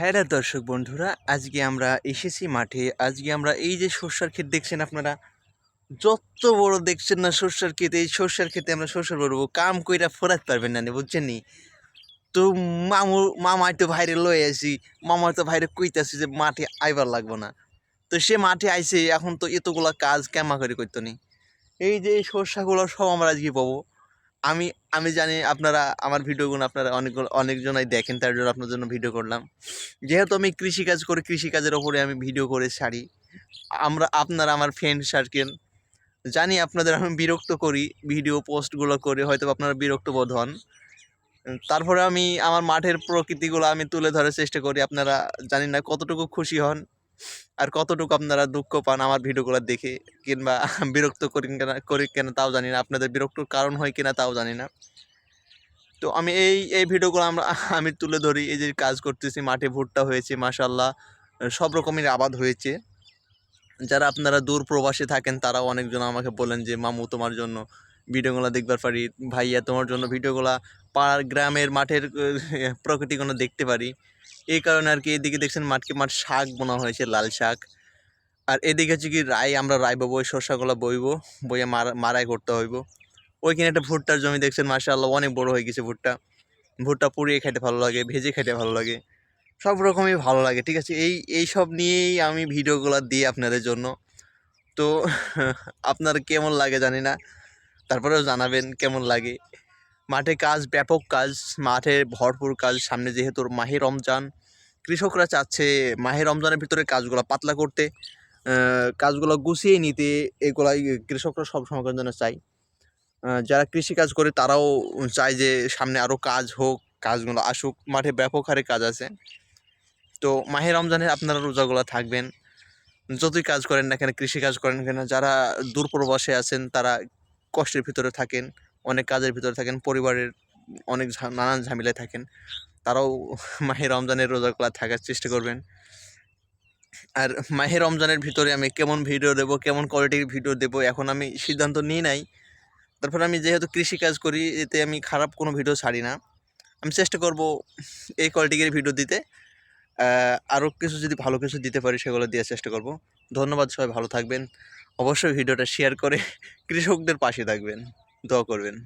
হ্যাঁ দর্শক বন্ধুরা, আজকে আমরা এসেছি মাঠে। আজকে আমরা এই যে সর্ষার ক্ষেত দেখছেন আপনারা? যত বড় দেখছেন না সর্ষার ক্ষেত, এই সর্ষার ক্ষেতে আমরা সর্ষার বলব কাম কইরা ফোরাতে পারবেন না বুঝছেন নি? তো মামু, মামাই তো ভাইরে লয়ে আসি মামা তো ভাইরে কইতাছি যে মাঠে আইবার লাগবো না। তো সে মাঠে আইসে এখন তো এতগুলা কাজ কেমা করে করতো নি? এই যে সর্ষাগুলো সব আমরা আজকে পাবো। আমি আমি জানি আপনারা, আমার ভিডিওগুলো আপনারা অনেকগুলো, অনেকজনাই দেখেন, তার জন্য আপনার জন্য ভিডিও করলাম। যেহেতু আমি কৃষিকাজ করি, কৃষিকাজের ওপরে আমি ভিডিও করে ছাড়ি। আমরা, আপনারা আমার ফ্রেন্ড সার্কেল জানি আপনাদের আমি বিরক্ত করি, ভিডিও পোস্টগুলো করে, হয়তো আপনারা বিরক্ত বোধ হন। তারপরে আমি, আমার মাঠের প্রকৃতিগুলো আমি তুলে ধরার চেষ্টা করি, আপনারা জানি না কতটুকু খুশি হন। আর কতটুকু আপনারা দুঃখ পান আমার ভিডিওগুলো দেখে কিংবা বিরক্ত করি কেনা করি কেনা তাও জানি না। আপনাদের বিরক্তর কারণ হয় কিনা তাও জানি না। তো আমি এই এই ভিডিওগুলো আমরা, আমি তুলে ধরি। এই যে কাজ করতেছি, মাঠে ভুট্টা হয়েছে মাশাল্লাহ সব রকমের আবাদ হয়েছে। যারা আপনারা দূর প্রবাসে থাকেন, তারাও অনেকজন আমাকে বলেন যে, মামু, তোমার জন্য ভিডিওগুলো দেখবার পারি। ভাইয়া, তোমার জন্য ভিডিওগুলো পাড়ার গ্রামের মাঠের প্রকৃতিগুলো দেখতে পারি। এই কারণে আর কি এদিকে দেখছেন মাঠকে মাঠ শাক বোনা হয়েছে, লাল শাক। আর এদিকে হচ্ছে কি রায় আমরা রায় বইব শস্যগুলো বইব, বইয়ে মারা, মারাই করতে হইব। ওইখানে একটা ভুট্টার জমি দেখছেন, মাশাআল্লাহ, অনেক বড় হয়ে গেছে ভুট্টা। ভুট্টা পুড়িয়ে খেতে ভালো লাগে, ভেজে খেতে ভালো লাগে। সব রকমই ভালো লাগে, ঠিক আছে? এই এই সব নিয়েই আমি ভিডিওগুলো দিই আপনাদের জন্য। তো, আপনার কেমন লাগে জানি না, তারপরেও জানাবেন কেমন লাগে। মাঠে কাজ, ব্যাপক কাজ, মাঠে ভরপুর কাজ, সামনে যেহেতু মাহে রমজান, কৃষকরা চাচ্ছে মাহে রমজানের ভিতরে কাজগুলো পাতলা করতে কাজগুলো গুছিয়ে নিতে, এগুলাই কৃষকরা সব সময়ের জন্য চাই যারা কৃষিকাজ করে তারাও চায় যে সামনে আরও কাজ হোক, কাজগুলো আসুক, মাঠে ব্যাপক হারে কাজ আছে। তো মাহে রমজানে আপনারা রোজাগুলো থাকবেন, যতই কাজ করেন না কেন, কৃষিকাজ করেন না কেন, যারা দূর প্রবাসে আছেন তারা কষ্টের ভিতরে থাকেন। অনেক কাজের ভিতরে থাকেন, পরিবারের অনেক নানান ঝামেলায় থাকেন, তারাও মাহে রমজানের রোজাগুলো থাকার চেষ্টা করবেন। আর মাহে রমজানের ভিতরে আমি কেমন ভিডিও দেবো, কেমন কোয়ালিটির ভিডিও দেবো, এখন আমি সিদ্ধান্ত নিই নাই। তারপর আমি যেহেতু কৃষিকাজ করি, এতে আমি খারাপ কোনো ভিডিও ছাড়ি না। আমি চেষ্টা করব এই কোয়ালিটির ভিডিও দিতে। আরও কিছু যদি ভালো কিছু দিতে পারি, সেগুলো দেওয়ার চেষ্টা করব। ধন্যবাদ সবাই, ভালো থাকবেন। অবশ্যই ভিডিওটা শেয়ার করে কৃষকদের পাশে থাকবেন। দোয়া করবেন